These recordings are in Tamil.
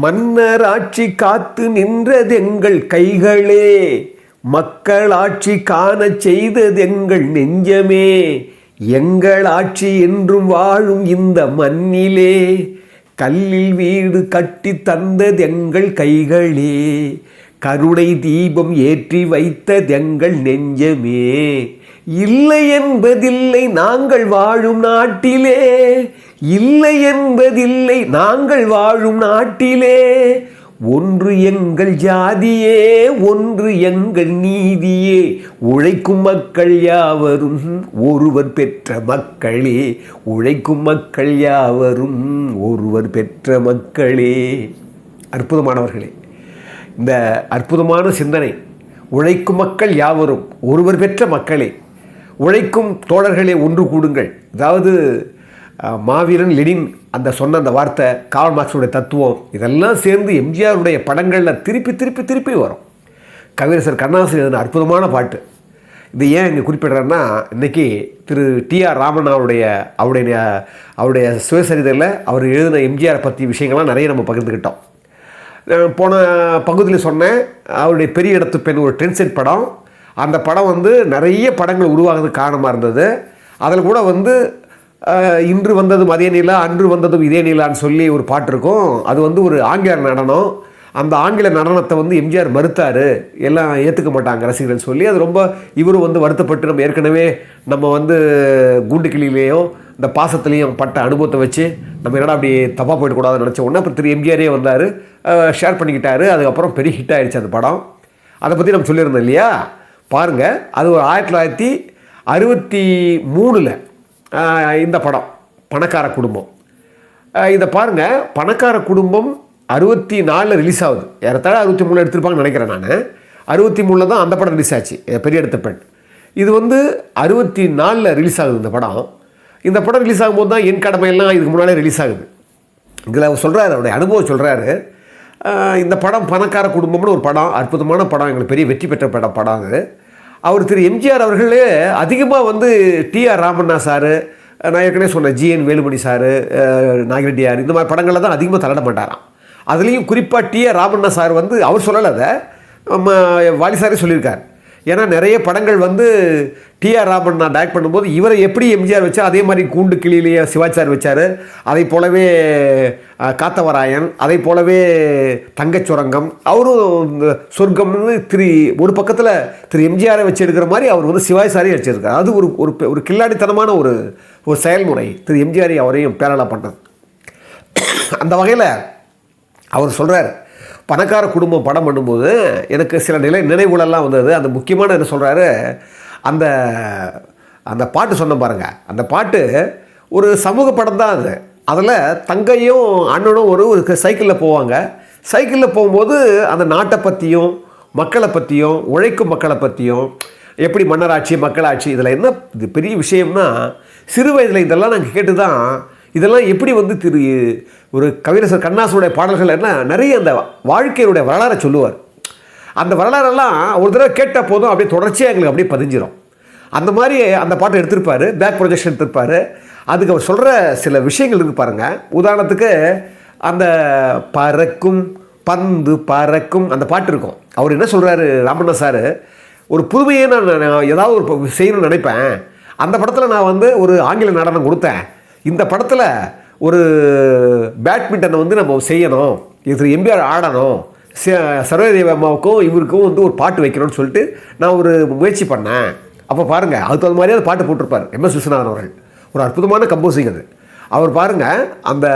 மன்னராட்சி காத்து நின்றதெங்கள் கைகளே. மக்களாட்சி காணச் செய்ததெங்கள் நெஞ்சமே. எங்கள் ஆட்சி என்றும் வாழும் இந்த மண்ணிலே. கல்லில் வீடு கட்டி தந்ததெங்கள் கைகளே. கருணை தீபம் ஏற்றி வைத்ததெங்கள் நெஞ்சமே. இல்லை என்பதில்லை நாங்கள் வாழும் நாட்டிலே. இல்லை என்பதில்லை நாங்கள் வாழும் நாட்டிலே. ஒன்று எங்கள் ஜாதியே ஒன்று எங்கள் நீதியே. உழைக்கும் மக்கள் யாவரும் ஒருவர் பெற்ற மக்களே. உழைக்கும் மக்கள் யாவரும் ஒருவர் பெற்ற மக்களே. அற்புதமானவர்களே இந்த அற்புதமான சிந்தனை உழைக்கும் மக்கள் யாவரும் ஒருவர் பெற்ற மக்களே. உழைக்கும் தோழர்களே ஒன்று கூடுங்கள். அதாவது மாவீரன் லெனின் அந்த சொன்ன அந்த வார்த்தை காவல் மார்க்ஸுடைய தத்துவம் இதெல்லாம் சேர்ந்து எம்ஜிஆருடைய படங்களில் திருப்பி திருப்பி திருப்பி வரும். கவிரசர் கண்ணாசன் எழுதின அற்புதமான பாட்டு. இது ஏன் இங்கே குறிப்பிடுறேன்னா இன்றைக்கி திரு டிஆர் ராமன் அவருடைய அவருடைய அவருடைய சுயசரிதையில் அவர் எழுதின எம்ஜிஆர் பற்றி விஷயங்கள்லாம் நிறைய நம்ம பகிர்ந்துக்கிட்டோம் போன பகுதியில் சொன்னேன் அவருடைய பெரிய இடத்து பெண் ஒரு டென்செட் படம். அந்த படம் வந்து நிறைய படங்கள் உருவாகிறதுக்கு காரணமாக இருந்தது. அதில் கூட வந்து இன்று வந்ததும் அதே நிலா அன்று வந்ததும் இதே நிலான்னு சொல்லி ஒரு பாட்டு இருக்கும். அது வந்து ஒரு ஆங்கில நடனம். அந்த ஆங்கில நடனத்தை வந்து எம்ஜிஆர் மறுத்தார். எல்லாம் ஏற்றுக்க மாட்டாங்க ரசிகர்கள் சொல்லி. அது ரொம்ப இவரும் வந்து வருத்தப்பட்டு நம்ம ஏற்கனவே நம்ம வந்து கூண்டு கிளியிலேயும் இந்த பாசத்துலேயும் பட்ட அனுபவத்தை வச்சு நம்ம என்னடா அப்படி தப்பாக போயிடக்கூடாதுன்னு நினச்ச உடனே அப்புறம் திரு எம்ஜிஆரே வந்தார். ஷேர் பண்ணிக்கிட்டாரு. அதுக்கப்புறம் பெரிய ஹிட் ஆகிடுச்சு அந்த படம். அதை பற்றி நம்ம சொல்லியிருந்தோம் இல்லையா? பாருங்கள் அது ஒரு ஆயிரத்தி தொள்ளாயிரத்தி அறுபத்தி மூணில் இந்த படம் பணக்கார குடும்பம். இதை பாருங்கள் பணக்கார குடும்பம் அறுபத்தி நாலில் ரிலீஸ் ஆகுது. ஏறத்தாழ அறுபத்தி மூணில் எடுத்திருப்பாங்கன்னு நினைக்கிறேன் நான். அறுபத்தி மூணில் தான் அந்த படம் ரிலீஸ் ஆச்சு பெரிய இடத்த பெண். இது வந்து அறுபத்தி நாலில் ரிலீஸ் ஆகுது இந்த படம். இந்த படம் ரிலீஸ் ஆகும்போது தான் என் கடமையெல்லாம் இதுக்கு முன்னாலே ரிலீஸ் ஆகுது. இதில் அவர் சொல்கிறாரு அவருடைய அனுபவம் சொல்கிறாரு இந்த படம் பணக்கார குடும்பம்னு ஒரு படம் அற்புதமான படம் எங்களுக்கு பெரிய வெற்றி பெற்ற படம் படம் அது. அவர் திரு எம்ஜிஆர் அவர்களே அதிகமாக வந்து டிஆர் ராமண்ணா சார் நான் ஏற்கனவே சொன்னேன் ஜிஎன் வேலுமணி சார் நாகிரெட்டியார் இந்த மாதிரி படங்களில் தான் அதிகமாக தலையிட மாட்டாராம். அதுலேயும் குறிப்பாக டிஆர் ராமண்ணா சார் வந்து அவர் சொல்லலை அதை நம்ம வாலி சாரே சொல்லியிருக்கார். ஏன்னா நிறைய படங்கள் வந்து டிஆர் ராமன் நான் டைரக்ட் பண்ணும்போது இவரை எப்படி எம்ஜிஆர் வச்சா அதே மாதிரி கூண்டு கிளியிலேயே சிவாச்சார் வச்சார்? அதை போலவே காத்தவராயன் அதை போலவே தங்கச் சுரங்கம் அவரும் இந்த சொர்க்கம்னு திரு ஒரு பக்கத்தில் திரு எம்ஜிஆரை வச்சு எடுக்கிற மாதிரி அவர் வந்து சிவாச்சாரையும் வச்சுருக்கார். அது ஒரு ஒரு ஒரு கில்லாடித்தனமான ஒரு ஒரு செயல்முறை. திரு எம்ஜிஆரை அவரையும் பேரலாக பண்ணது. அந்த வகையில் அவர் சொல்கிறார் பணக்கார குடும்பம் படம் பண்ணும்போது எனக்கு சில நிலை நினைவுகளெல்லாம் வந்தது. அந்த முக்கியமான என்ன சொல்கிறாரு அந்த அந்த பாட்டு சொன்ன பாருங்க. அந்த பாட்டு ஒரு சமூக படம் தான் அது. அதில் தங்கையும் அண்ணனும் ஒரு ஒரு சைக்கிளில் போவாங்க. சைக்கிளில் போகும்போது அந்த நாட்டை பற்றியும் மக்களை பற்றியும் உழைக்கும் மக்களை பற்றியும் எப்படி மன்னராட்சி மக்களாட்சி இதில் என்ன இது பெரிய விஷயம்னா சிறு வயதில் இதெல்லாம் நாங்கள் கேட்டு தான் இதெல்லாம் எப்படி வந்து திரு ஒரு கவிரசர் கண்ணாசனுடைய பாடல்கள் என்ன நிறைய அந்த வாழ்க்கையினுடைய வரலாறை சொல்லுவார். அந்த வரலாறெல்லாம் ஒரு தடவை கேட்டால் போதும் அப்படியே தொடர்ச்சியாக எங்களுக்கு அப்படியே பதிஞ்சிடும் அந்த மாதிரி அந்த பாட்டை எடுத்திருப்பாரு பேக் ப்ரொஜெக்ஷன் எடுத்திருப்பாரு. அதுக்கு அவர் சொல்கிற சில விஷயங்கள் இருக்கு பாருங்கள் உதாரணத்துக்கு அந்த பறக்கும் பந்து பறக்கும் அந்த பாட்டு இருக்கும். அவர் என்ன சொல்கிறாரு ராமண்ணா சார் ஒரு புதுமையை நான் நான் ஏதாவது ஒரு செய்யணும்னு நினைப்பேன். அந்த படத்தில் நான் வந்து ஒரு ஆங்கில நடனம் கொடுத்தேன். இந்த படத்தில் ஒரு பேட்மிண்டனை வந்து நம்ம செய்யணும். இது எம்பிஆர் ஆடணும். ச- சரோஜதேவி அம்மாவுக்கும் இவருக்கும் வந்து ஒரு பாட்டு வைக்கணும்னு சொல்லிட்டு நான் ஒரு முயற்சி பண்ணேன். அப்போ பாருங்கள் அதுக்கு தகுந்த மாதிரியே அந்த பாட்டு போட்டிருப்பார். எம்எஸ் விஸ்வநாதன் அவர்கள். ஒரு அற்புதமான கம்போசிங் அது. அவர் பாருங்கள் அந்த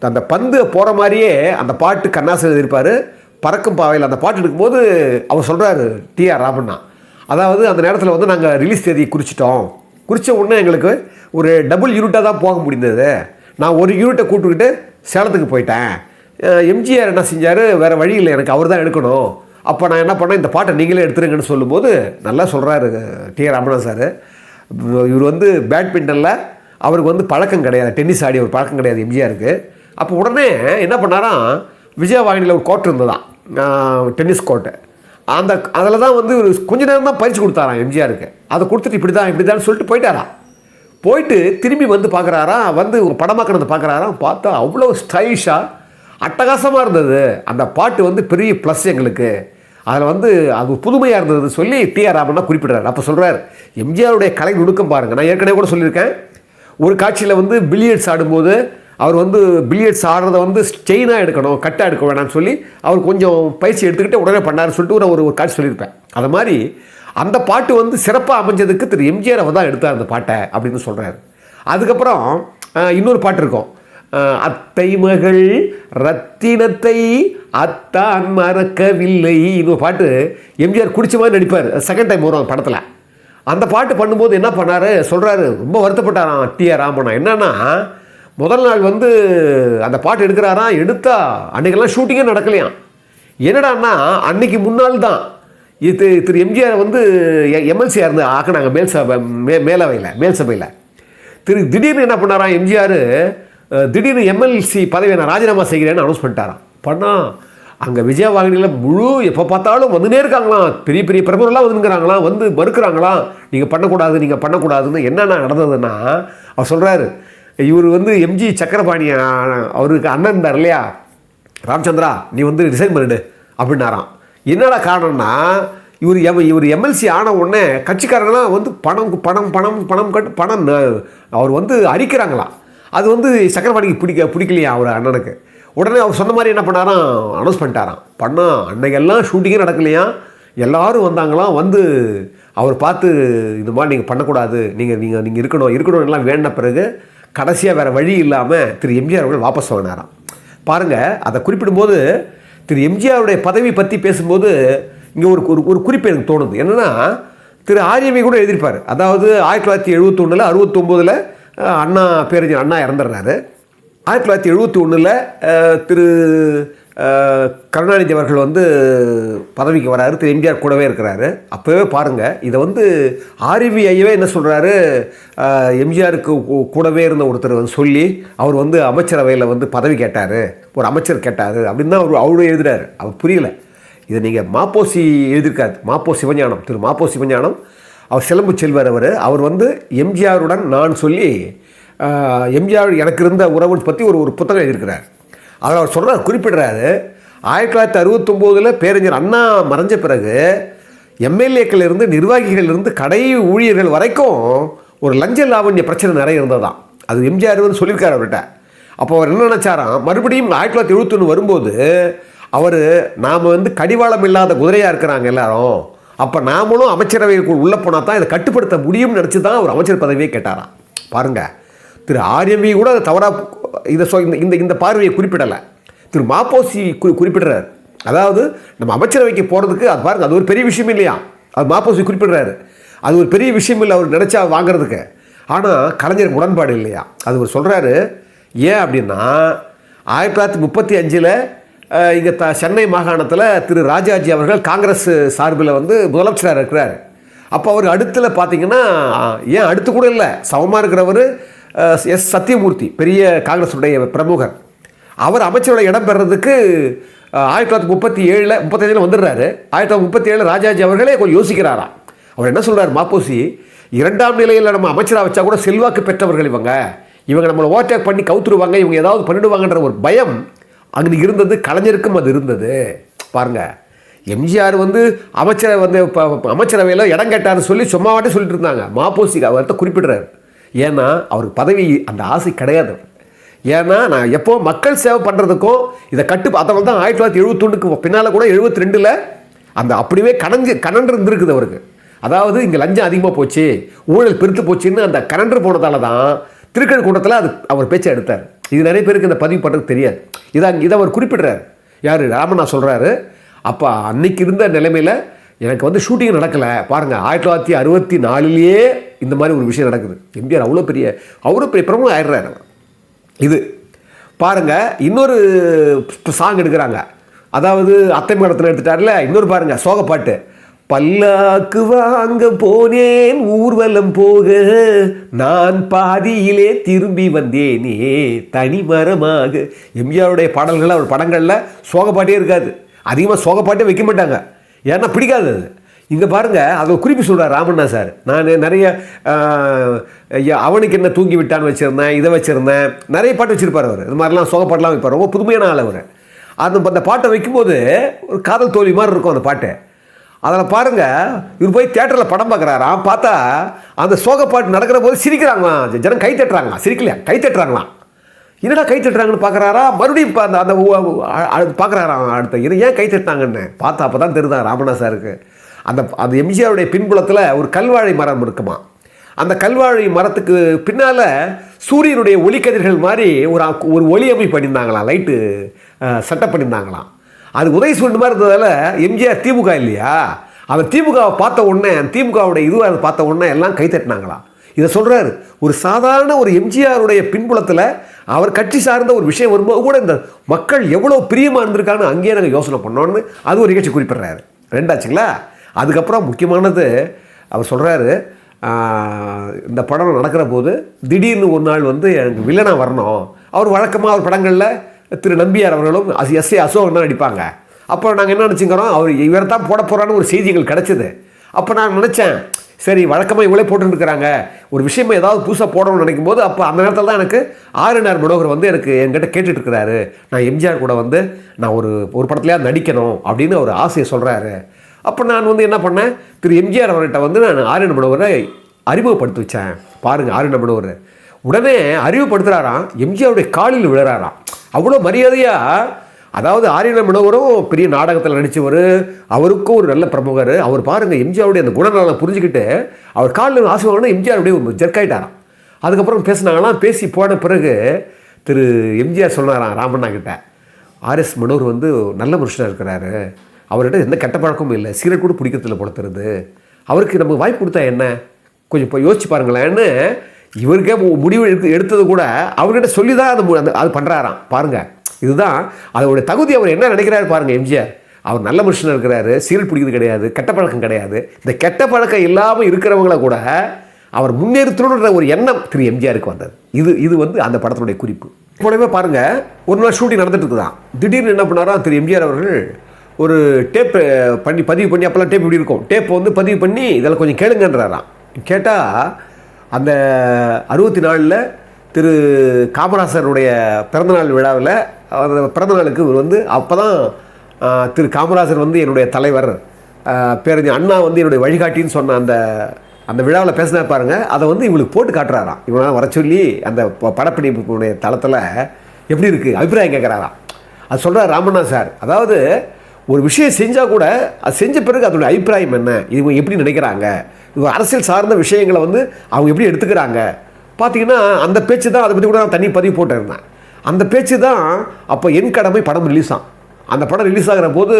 அந்த பந்து போகிற மாதிரியே அந்த பாட்டு கண்ணாசு எழுதியிருப்பார். பறக்கும் பாவையில் அந்த பாட்டு எடுக்கும்போது அவர் சொல்கிறாரு டிஆர் ராமண்ணா. அதாவது அந்த நேரத்தில் வந்து நாங்கள் ரிலீஸ் தேதியை குறிச்சிட்டோம். குறித்த உடனே எங்களுக்கு ஒரு டபுள் யூனிட்டாக தான் போக முடிந்தது. நான் ஒரு யூனிட்டை கூப்பிட்டுக்கிட்டு சேலத்துக்கு போயிட்டேன். எம்ஜிஆர் என்ன செஞ்சார்? வேறு வழி இல்லை. எனக்கு அவர் தான் எடுக்கணும். அப்போ நான் என்ன பண்ணேன்? இந்த பாட்டை நீங்களே எடுத்துருங்கன்னு சொல்லும்போது நல்லா சொல்கிறாரு டி ராமநாத் சார். இவர் வந்து பேட்மிண்டனில் அவருக்கு வந்து பழக்கம் கிடையாது. டென்னிஸ் ஆடி ஒரு பழக்கம் கிடையாது எம்ஜிஆருக்கு. அப்போ உடனே என்ன பண்ணாராம்? விஜயவாகினியில் ஒரு கோர்ட் இருந்ததான் டென்னிஸ் கோர்ட்டு. அந்த அதில் தான் வந்து ஒரு கொஞ்ச நேரம் தான் பயிற்சி கொடுத்தாராம் எம்ஜிஆருக்கு. அதை கொடுத்துட்டு இப்படி தான் இப்படி தான் சொல்லிட்டு போயிட்டாராம். போயிட்டு திரும்பி வந்து பார்க்குறாராம் வந்து படமாக்கினதை பார்க்குறாராம் பார்த்தா அவ்வளோ ஸ்டைலிஷாக அட்டகாசமாக இருந்தது. அந்த பாட்டு வந்து பெரிய ப்ளஸ் எங்களுக்கு. அதில் வந்து அது புதுமையாக இருந்தது சொல்லி டிஆர் ராமன்னா குறிப்பிடுறாரு. அப்போ சொல்கிறார் எம்ஜிஆருடைய கலை நுணுக்கம் பாருங்கள் நான் ஏற்கனவே கூட சொல்லியிருக்கேன். ஒரு காட்சியில் வந்து பில்லியட்ஸ் ஆடும்போது அவர் வந்து பில்லியட்ஸ் ஆடுறத வந்து செயினாக எடுக்கணும் கட்டாக எடுக்க வேணாம்னு சொல்லி அவர் கொஞ்சம் பயிற்சி எடுத்துக்கிட்டு உடனே பண்ணார்னு சொல்லிட்டு ஒரு ஒரு காட்சி சொல்லியிருப்பேன். அது மாதிரி அந்த பாட்டு வந்து சிறப்பாக அமைஞ்சதுக்கு திரு எம்ஜிஆர் அவர் தான் எடுத்தார் அந்த பாட்டை அப்படின்னு சொல்கிறாரு அதுக்கப்புறம் இன்னொரு பாட்டு இருக்கும். அத்தை மகள் ரத்தினத்தை அத்தான் மறக்கவில்லை இன்னொரு பாட்டு எம்ஜிஆர் குடிச்ச மாதிரி நடிப்பார். செகண்ட் டைம் வரும் அந்த படத்தில். அந்த பாட்டு பண்ணும்போது என்ன பண்ணாரு? சொல்கிறாரு ரொம்ப வருத்தப்பட்டாராம் டி ஆர் ராமண்ணா. என்னன்னா முதல் நாள் வந்து அந்த பாட்டு எடுக்கிறாராம் எடுத்தா அன்றைக்கெல்லாம் ஷூட்டிங்கே நடக்கலையாம். என்னடான்னா அன்னைக்கு முன்னாள் தான். இது திரு எம்ஜிஆர் வந்து எம்எல்சியாக இருந்து ஆக்கினாங்க மேல் சபை மே மேலவையில் மேல் சபையில். திரு திடீர்னு என்ன பண்ணாராம் எம்ஜிஆர் திடீர்னு எம்எல்சி பதவியை நான் ராஜினாமா செய்கிறேன்னு அனௌன்ஸ் பண்ணிட்டாராம். பண்ணா அங்கே விஜயவாகினியில் முழு எப்போ பார்த்தாலும் வந்துனே இருக்காங்களாம். பெரிய பெரிய பிரபலம்லாம் வந்துங்கிறாங்களாம் வந்து மறுக்கிறாங்களாம். நீங்கள் பண்ணக்கூடாது நீங்கள் பண்ணக்கூடாதுன்னு என்னென்ன நடந்ததுன்னா அவர் சொல்கிறாரு இவர் வந்து எம்ஜி சக்கரபாணி அவருக்கு அண்ணன் இருந்தார் இல்லையா? ராமச்சந்திரா நீ வந்து ரிசைன் பண்ணிடு அப்படின்னாராம். என்னடா காரணம்னா இவர் எம் இவர் எம்எல்சி ஆன உடனே கட்சிக்காரங்களாம் வந்து பணம் பணம் பணம் பணம் கட்டு பணம் அவர் வந்து அரிக்கிறாங்களாம் அது வந்து சக்கரபாணிக்கு பிடிக்க பிடிக்கலையா அவர் அண்ணனுக்கு? உடனே அவர் சொன்ன மாதிரி என்ன பண்ணாராம்? அனௌன்ஸ் பண்ணிட்டாராம். பண்ணால் அன்னைக்கெல்லாம் ஷூட்டிங்கே நடக்கலையா? எல்லோரும் வந்தாங்களாம் வந்து அவர் பார்த்து இந்த மாதிரி நீங்கள் பண்ணக்கூடாது. நீங்கள் நீங்கள் நீங்கள் இருக்கணும் இருக்கணும் எல்லாம் வேண்ட பிறகு கடைசியாக வேறு வழி இல்லாமல் திரு எம்ஜிஆர் அவர்கள் வாபஸ் வாங்கினாராம். பாருங்கள் அதை குறிப்பிடும்போது திரு எம்ஜிஆருடைய பதவி பற்றி பேசும்போது இங்கே ஒரு ஒரு ஒரு குறிப்பு எனக்கு தோணுது. என்னென்னா திரு ஆரியவி கூட எழுதியிருப்பார். அதாவது ஆயிரத்தி தொள்ளாயிரத்தி எழுபத்தொன்னில் அறுபத்தொம்போதில் அண்ணா பேரறிஞர் அண்ணா இறந்துடுறாரு. ஆயிரத்தி தொள்ளாயிரத்தி எழுபத்தி ஒன்றில் திரு கருணாநிதி அவர்கள் வந்து பதவிக்கு வராரு திரு எம்ஜிஆர் கூடவே இருக்கிறாரு. அப்போவே பாருங்கள் இதை வந்து ஆர்விஐவே என்ன சொல்கிறாரு எம்ஜிஆருக்கு கூ- கூடவே இருந்த ஒருத்தர் வந்து சொல்லி அவர் வந்து அமைச்சரவையில் வந்து பதவி கேட்டார். ஒரு அமைச்சர் கேட்டார் அப்படின்னு தான் அவர் அவரும் எழுதுறாரு. அவர் புரியல. இதை நீங்கள் மாப்போசி எழுதியிருக்காரு மாப்போ சிவஞானம் திரு மாப்போ சிவஞானம். அவர் சிலம்பு செல்வார் அவர். அவர் வந்து எம்ஜிஆருடன் நான் சொல்லி எம்ஜிஆர் எனக்கு இருந்த உறவு பற்றி ஒரு ஒரு புத்தகம் எழுதியிருக்கிறார். அதில் அவர் சொல்கிறார் குறிப்பிடுறாரு. ஆயிரத்தி தொள்ளாயிரத்தி அறுபத்தொம்போதில் பேரறிஞர் அண்ணா மறைஞ்ச பிறகு எம்எல்ஏக்கள் இருந்து நிர்வாகிகள் இருந்து கடை ஊழியர்கள் வரைக்கும் ஒரு லஞ்ச லாவண்ய பிரச்சனை நிறைய இருந்ததாம் அது எம்ஜிஆர் வந்து சொல்லியிருக்காரு அவர்கிட்ட. அப்போ அவர் என்ன நினச்சாராம்? மறுபடியும் ஆயிரத்தி தொள்ளாயிரத்தி எழுபத்தொன்று வரும்போது அவர் நாம் வந்து கடிவாளம் இல்லாத குதிரையாக இருக்கிறாங்க எல்லாரும். அப்போ நாமளும் அமைச்சரவைக்குள் உள்ளே போனால் தான் இதை கட்டுப்படுத்த முடியும்னு நினச்சி தான் அவர் அமைச்சர் பதவியே கேட்டாராம். பாருங்கள் திரு ஆர்எம்பி கூட அதை தவறாக இதை சொ இந்த இந்த இந்த பார்வையை குறிப்பிடலை. திரு மாப்போசி குறி குறிப்பிடுறாரு. அதாவது நம்ம அமைச்சரவைக்கு போகிறதுக்கு அது பாருங்கள் அது ஒரு பெரிய விஷயம் இல்லையா? அது மாப்போசி குறிப்பிடுறாரு. அது ஒரு பெரிய விஷயம் இல்லை அவர் நினச்சா வாங்குறதுக்கு. ஆனால் கலைஞருக்கு உடன்பாடு இல்லையா? அது அவர் சொல்கிறாரு ஏன் அப்படின்னா ஆயிரத்தி தொள்ளாயிரத்தி முப்பத்தி அஞ்சில் இங்கே த சென்னை மாகாணத்தில் திரு ராஜாஜி அவர்கள் காங்கிரஸ் சார்பில் வந்து முதலமைச்சராக இருக்கிறார். அப்போ அவர் அடுத்தில் பார்த்தீங்கன்னா ஏன் அடுத்து கூட இல்லை சமமாக இருக்கிறவர் எஸ் சத்யமூர்த்தி பெரிய காங்கிரஸுடைய பிரமுகர். அவர் அமைச்சரோட இடம் பெறதுக்கு ஆயிரத்தி தொள்ளாயிரத்தி முப்பத்தி ஏழில் முப்பத்தஞ்சில் வந்துடுறாரு. ஆயிரத்தி தொள்ளாயிரத்தி முப்பத்தி ஏழு ராஜாஜி அவர்களே கொஞ்சம் யோசிக்கிறாரா? அவர் என்ன சொல்கிறார் மாப்போசி இரண்டாம் நிலையில் நம்ம அமைச்சராக வச்சா கூட செல்வாக்கு பெற்றவர்கள் இவங்க. இவங்க நம்மளை ஓவர்டேக் பண்ணி கவுத்துருவாங்க இவங்க ஏதாவது பண்ணிடுவாங்கன்ற ஒரு பயம் அங்கே இருந்தது கலைஞருக்கும் அது இருந்தது. பாருங்க எம்ஜிஆர் வந்து அமைச்சரை வந்து இப்போ அமைச்சரவையில் இடம் கேட்டார்னு சொல்லி சும்மாவாட்டே சொல்லிட்டு இருந்தாங்க. மாப்போசி அவர்கிட்ட குறிப்பிடுறாரு. ஏன்னா அவருக்கு பதவி அந்த ஆசை கிடையாது. ஏன்னா நான் எப்போ மக்கள் சேவை பண்ணுறதுக்கும் இதை கட்டு அதனால தான் ஆயிரத்தி தொள்ளாயிரத்தி எழுபத்தொன்றுக்கு பின்னால் கூட எழுபத்தி ரெண்டில் அந்த அப்படியே கணஞ்சு கனன்று இருந்திருக்குது அவருக்கு. அதாவது இங்கே லஞ்சம் அதிகமாக போச்சு ஊழல் பெருத்து போச்சுன்னு அந்த கனன்று போனதால தான் திருக்கல் கூட்டத்தில் அது அவர் பேச்சை எடுத்தார். இது நிறைய பேருக்கு இந்த பதிவு பண்ணுறது தெரியாது. இதை இதை அவர் குறிப்பிடுறார். யார்? ராமண்ணா சொல்கிறாரு அப்போ அன்னைக்கு இருந்த நிலைமையில் எனக்கு வந்து ஷூட்டிங் நடக்கலை. பாருங்கள் ஆயிரத்தி தொள்ளாயிரத்தி அறுபத்தி நாலுலேயே இந்த மாதிரி ஒரு விஷயம் நடக்குது. எம்ஜிஆர் அவ்வளோ பெரிய அவ்வளோ பெரிய பிரபலம் ஆயிடுறாரு இது. பாருங்கள் இன்னொரு சாங் எடுக்கிறாங்க. அதாவது அத்தை மேடத்தில் எடுத்துட்டார்ல இன்னொரு பாருங்க சோகப்பாட்டு பல்லாக்கு வாங்க போனேன் ஊர்வலம் போக. நான் பாதியிலே திரும்பி வந்தேனே தனிமரமாக எம்ஜிஆருடைய பாடல்கள் அவர் படங்களில் சோகப்பாட்டே இருக்காது. அதிகமாக சோகப்பாட்டே வைக்க மாட்டாங்க. ஏன்னா பிடிக்காது அது. இங்கே பாருங்க அதை குறிப்பு சொல்கிறார் ராமண்ணா சார். நான் நிறைய ஐயா, அவனுக்கு என்ன தூங்கி விட்டான்னு வச்சுருந்தேன் இதை வச்சுருந்தேன். நிறைய பாட்டு வச்சுருப்பார் அவர். இது மாதிரிலாம் சோக பாட்டெலாம் வைப்பார். ரொம்ப புதுமையான ஆள் அவர். அந்த அந்த பாட்டை வைக்கும்போது ஒரு காதல் தோல்வி மாதிரி இருக்கும் அந்த பாட்டு. அதில் பாருங்க இவர் போய் தேட்டரில் படம் பார்க்குறாராம் பார்த்தா அந்த சோக பாட்டு நடக்கிற போது சிரிக்கிறாங்களாம். ஜனம் கை தட்டுறாங்களாம். சிரிக்கலையா? கை தட்டுறாங்களாம். என்னடா கை தட்டுறாங்கன்னு பார்க்குறாரா மறுபடியும் இப்போ அந்த அந்த பார்க்குறாராம் அடுத்த? இது ஏன் கை தட்டினாங்கன்னு? பார்த்தா அப்போ தான் தெரியுதா ராமண்ணா சாருக்கு. அந்த அந்த எம்ஜிஆருடைய பின்புலத்தில் ஒரு கல்வாழை மரம் இருக்குமா? அந்த கல்வாழை மரத்துக்கு பின்னால் சூரியனுடைய ஒளிக்கதிர்கள் மாதிரி ஒரு அ- ஒரு ஒளி அமைப்பு பண்ணியிருந்தாங்களாம். Light setup பண்ணியிருந்தாங்களாம். அது உதவி சுண்டு மாதிரி இருந்ததால் எம்ஜிஆர் திமுக இல்லையா? அவன் திமுகவை பார்த்த உடனே திமுகவுடைய இதுவாக பார்த்த உடனே எல்லாம் கை தட்டினாங்களாம். இதை சொல்கிறாரு ஒரு சாதாரண ஒரு எம்ஜிஆருடைய பின்புலத்தில் அவர் கட்சி சார்ந்த ஒரு விஷயம் வரும்போது கூட இந்த மக்கள் எவ்வளோ பிரியமாக இருந்திருக்கான்னு அங்கேயே நாங்கள் யோசனை பண்ணோன்னு அது ஒரு நிகழ்ச்சி குறிப்பிடுறாரு. ரெண்டாச்சுங்களா? அதுக்கப்புறம் முக்கியமானது அவர் சொல்கிறாரு இந்த படம் நடக்கிற போது திடீர்னு ஒரு நாள் வந்து எனக்கு வில்லனாக வரணும். அவர் வழக்கமாக அவர் படங்களில் திரு நம்பியார் அவர்களும் எஸ் ஏ அசோகன் தான் நடிப்பாங்க. அப்போ நாங்கள் என்ன நினச்சிக்கிறோம்? அவர் இவரை தான் போட போகிறான்னு ஒரு செய்திகள் கிடச்சிது. அப்போ நான் நினச்சேன் சரி வழக்கமாக இவ்வளோ போட்டுருக்குறாங்க ஒரு விஷயமா ஏதாவது புதுசாக போடணும்னு நினைக்கும் போது அப்போ அந்த நேரத்தில் தான் எனக்கு ஆர்என்ஆர் மனோகர் வந்து எனக்கு என்கிட்ட கேட்டுட்டு இருக்கிறாரு நான் எம்ஜிஆர் கூட வந்து நான் ஒரு ஒரு படத்துலையாவது நடிக்கணும் அப்படின்னு ஒரு ஆசையை சொல்கிறாரு அப்போ நான் வந்து என்ன பண்ணேன் திரு எம்ஜிஆர் அவர்கிட்ட வந்து நான் ஆர்என் மனோகரை அறிமுகப்படுத்தி வச்சேன் பாருங்கள் ஆர்என் மனோகர். உடனே அறிவுப்படுத்துகிறாராம் எம்ஜிஆருடைய காலில் விழுறாராம். அவ்வளோ மரியாதையாக அதாவது ஆரியன மனோகரும் பெரிய நாடகத்தில் நடித்தவர் அவருக்கும் ஒரு நல்ல பிரமுகர். அவர் பாருங்கள் எம்ஜிஆருடைய அந்த குணநலனை புரிஞ்சுக்கிட்டு அவர் காலில் ஆசை எம்ஜிஆர் அப்படியே ஒரு ஜெர்க்காயிட்டாராம். அதுக்கப்புறம் பேசினாங்களாம் பேசி போன பிறகு திரு எம்ஜிஆர் சொன்னாராம் ராமண்ணா கிட்ட ஆர்எஸ் மனோகர் வந்து நல்ல மனுஷனாக இருக்கிறாரு. அவர்கிட்ட எந்த கெட்ட பழக்கமும் இல்லை. சீரட் கூட பிடிக்கிறதுல படுத்துறது அவருக்கு நம்ம வாய்ப்பு கொடுத்தா என்ன? கொஞ்சம் இப்போ யோசிச்சு பாருங்களேன்னு இவருக்கே மு- முடிவு எடுத்து எடுத்தது கூட அவர்கிட்ட சொல்லி தான் அது மு- அந்த- அது பண்ணுறாராம் பாருங்கள் இதுதான் அதோடைய தகுதி அவர் என்ன நினைக்கிறாரு பாருங்கள் எம்ஜிஆர். அவர் நல்ல மனுஷனாக இருக்கிறாரு சீரல் பிடிக்கிறது கிடையாது கெட்ட பழக்கம் கிடையாது. இந்த கெட்ட பழக்கம் இல்லாமல் இருக்கிறவங்கள கூட அவர் முன்னேறுத்தணுன்ற ஒரு எண்ணம் திரு எம்ஜிஆருக்கு வந்தது. இது இது வந்து அந்த படத்தினுடைய குறிப்பு. போலவே பாருங்கள் ஒரு நாள் ஷூட்டிங் நடந்துட்டு இருக்குதான் திடீர்னு என்ன பண்ணாரா திரு எம்ஜிஆர் அவர்கள் ஒரு டேப் பண்ணி பதிவு பண்ணி அப்போல்லாம் டேப் இப்படி இருக்கும். டேப் வந்து பதிவு பண்ணி இதில் கொஞ்சம் கேளுங்கன்றாராம். கேட்டால் அந்த அறுபத்தி நாலில் திரு காமராசருடைய பிறந்தநாள் விழாவில் அந்த பிறந்தநாளுக்கு இவர் வந்து அப்போ தான் திரு காமராஜர் வந்து என்னுடைய தலைவர் ஆஹ், பேரறிஞர் அண்ணா வந்து என்னுடைய வழிகாட்டின்னு சொன்ன அந்த அந்த விழாவில் பேசினா பாருங்கள் அதை வந்து இவங்களுக்கு போட்டு காட்டுறாராம். இவனால் வர சொல்லி அந்த ப- படப்பிடிப்புடைய தளத்தில் எப்படி இருக்குது அபிப்பிராயம் கேட்குறாராம் அது சொல்கிறார் ராமண்ணா சார். அதாவது ஒரு விஷயம் செஞ்சால் கூட அது செஞ்ச பிறகு அதோட அபிப்பிராயம் என்ன இவங்க எப்படி நினைக்கிறாங்க இவங்க அரசியல் சார்ந்த விஷயங்களை வந்து அவங்க எப்படி எடுத்துக்கிறாங்க. பார்த்தீங்கன்னா அந்த பேச்சு தான் அதை பற்றி கூட நான் தனி பதிவு போட்டிருந்தேன். அந்த பேச்சு தான் அப்போ என் கடமை படம் ரிலீஸ் ஆகும் அந்த படம் ரிலீஸ் ஆகிற போது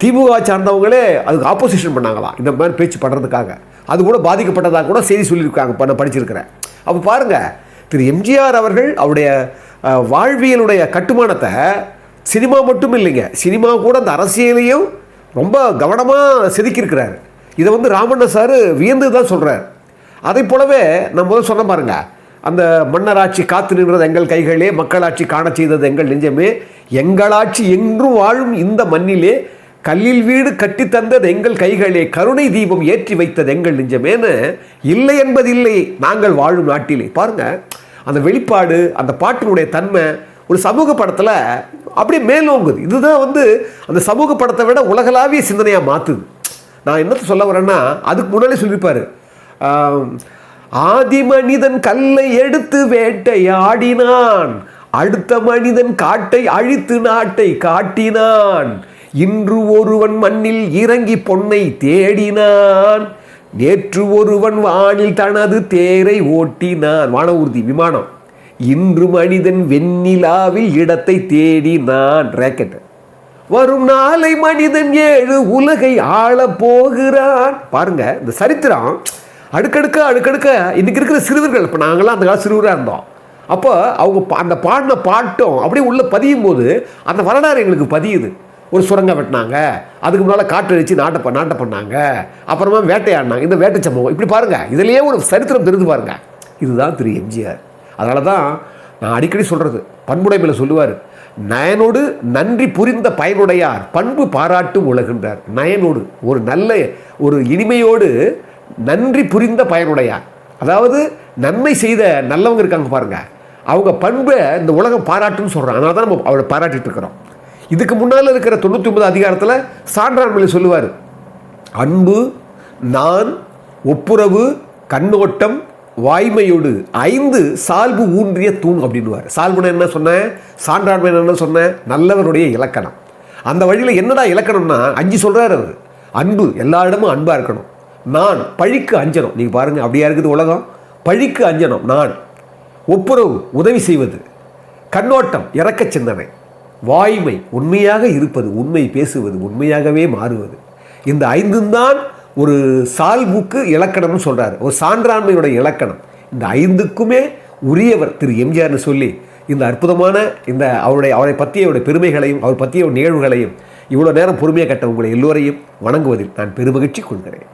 திமுக சார்ந்தவங்களே அதுக்கு ஆப்போசிஷன் பண்ணாங்களாம் இந்த மாதிரி பேச்சு பண்ணுறதுக்காக அது கூட பாதிக்கப்பட்டதாக கூட செய்தி சொல்லியிருக்காங்க இப்போ நான் படிச்சிருக்கிறேன். அப்போ பாருங்கள் திரு எம்ஜிஆர் அவர்கள் அவருடைய வாழ்வியலுடைய கட்டுமானத்தை சினிமா மட்டும் இல்லைங்க சினிமா கூட அந்த அரசியலையும் ரொம்ப கவனமாக செதுக்கியிருக்கிறாரு. இதை வந்து ராமண்ண சார் வியந்து தான் சொல்கிறார் அதை போலவே நம்ம முதல்ல சொன்ன பாருங்க அந்த மன்னராட்சி காத்து நின்றது எங்கள் கைகளே மக்களாட்சி காண செய்தது எங்கள் நெஞ்சமே. எங்களாட்சி என்றும் வாழும் இந்த மண்ணிலே கல்லில் வீடு கட்டி தந்தது எங்கள் கைகளே கருணை தீபம் ஏற்றி வைத்தது எங்கள் நெஞ்சமேன்னு இல்லை என்பதில்லை. நாங்கள் வாழும் நாட்டிலே. பாருங்க அந்த வெளிப்பாடு அந்த பாட்டினுடைய தன்மை ஒரு சமூக படத்தில் அப்படியே மேலோங்குது. இதுதான் வந்து அந்த சமூக படத்தை விட உலகளாவிய சிந்தனையாக மாற்றுது நான் என்னத்தை சொல்ல வரேன்னா அதுக்கு முன்னாலே சொல்லியிருப்பார் ஆதி மனிதன் கல்லை எடுத்து வேட்டையாடினான். அடுத்த மனிதன் காட்டை அழித்து நாட்டை காட்டினான். இன்று ஒருவன் மண்ணில் இறங்கி பொன்னை தேடினான். நேற்று ஒருவன் வானில் தனது தேரை ஓட்டினான். வானவூர்தி விமானம். இன்று மனிதன் வெண்ணிலாவில் இடத்தை தேடினான். ரேக்கெட் வரும் நாளை மனிதன் ஏழு உலகை ஆள போகிறான். பாருங்க இந்த சரித்திரம் அடுக்கடுக்க அடுக்கடுக்க இன்றைக்கி இருக்கிற சிறுவர்கள் இப்போ நாங்களாம் அந்த கால சிறுவராக இருந்தோம். அப்போ அவங்க அந்த பாடின பாட்டும் அப்படியே உள்ளே பதியும் போது அந்த வரலாறு எங்களுக்கு பதியுது. ஒரு சுரங்கம் வெட்டினாங்க அதுக்கு முன்னால் காட்டு நாட்டை ப- நாட்டை பண்ணாங்க அப்புறமா வேட்டையாடினாங்க. இந்த வேட்டை சம்பவம் இப்படி பாருங்கள் இதுலேயே ஒரு சரித்திரம் தெரிந்து பாருங்கள் இதுதான் திரு எம்ஜிஆர். அதனால தான் நான் அடிக்கடி சொல்கிறது பண்புடைமையில் சொல்லுவார் நயனோடு நன்றி புரிந்த பயனுடையார் பண்பு பாராட்டும் உலகின்றார். நயனோடு ஒரு நல்ல ஒரு இனிமையோடு நன்றி புரிந்த பயனுடையார். அதாவது நன்மை செய்த நல்லவங்க இருக்காங்க பாருங்க. அவங்க பண்பை இந்த உலகம் பாராட்டுன்னு சொல்கிறோம் அதனால தான் நம்ம அவளை பாராட்டிட்டு இருக்கிறோம். இதுக்கு முன்னால் இருக்கிற தொண்ணூற்றி ஒன்பது அதிகாரத்தில் சான்றாண்மையில் சொல்லுவார். அன்பு நான் ஒப்புரவு கண்ணோட்டம் வாய்மையோடு ஐந்து சால்பு ஊன்றிய தூண் அப்படின்னுவார். சால்புனா என்ன சொன்னேன்? சான்றாண்மை என்ன சொன்னேன்? நல்லவருடைய இலக்கணம். அந்த வழியில் என்னடா இலக்கணம்னா அஞ்சு சொல்கிறார் அவர். அன்பு எல்லா இடமும் அன்பாக இருக்கணும். நான் பழிக்கு அஞ்சனம் நீங்கள் பாருங்கள் அப்படியா இருக்குது உலகம்? பழிக்கு அஞ்சனம் நான். ஒப்புரவு உதவி செய்வது. கண்ணோட்டம் இறக்க சிந்தனை. வாய்மை உண்மையாக இருப்பது உண்மை பேசுவது உண்மையாகவே மாறுவது. இந்த ஐந்தும் தான் ஒரு சால்புக்கு இலக்கணம்னு சொல்கிறார் ஒரு சான்றாண்மையோட இலக்கணம். இந்த ஐந்துக்குமே உரியவர் திரு எம்ஜிஆர்னு சொல்லி இந்த அற்புதமான இந்த அவருடைய அவரை பற்றிய அவருடைய பெருமைகளையும் அவர் பற்றிய நிகழ்வுகளையும் இவ்வளோ நேரம் பொறுமையாக கட்ட உங்களை எல்லோரையும் வணங்குவதில் நான் பெருமகிழ்ச்சி கொள்கிறேன்.